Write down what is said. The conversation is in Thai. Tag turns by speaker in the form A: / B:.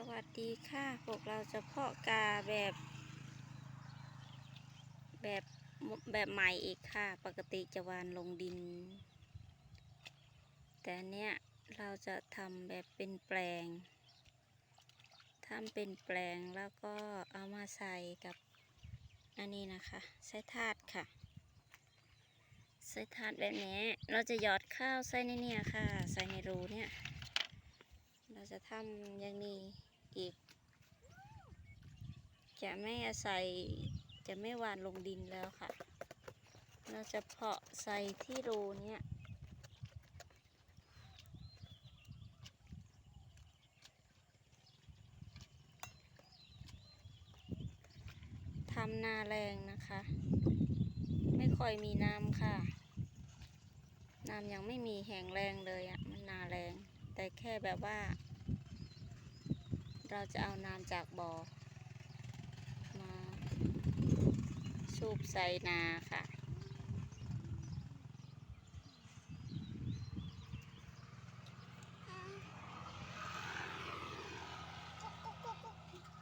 A: สวัสดีค่ะ พวกเราจะเพาะกาแบบ แบบแบบใหม่อีกค่ะ ปกติจะวานลงดิน แต่เนี้ยเราจะทำแบบเป็นแปลงทำเป็นแปลงแล้วก็เอามาใส่กับอันนี้นะคะ ใส่ถาดค่ะ ใส่ถาดแบบนี้ เราจะหยอดข้าวใส่ในเนี่ยค่ะ ใส่ในรูเนี่ย เราจะทำอย่างนี้ อีก จะไม่อาศัยจะไม่หวานลงดินแล้วค่ะ เราจะเพาะใส่ที่รูเนี้ยทำนาแรงนะคะ ไม่ค่อยมีน้ำค่ะ น้ำยังไม่มีแห้งแรงเลยอะ่ะ มันนาแรง แต่แค่แบบว่า เราจะเอาน้ำจากบ่อ มาสูบใส่นาค่ะ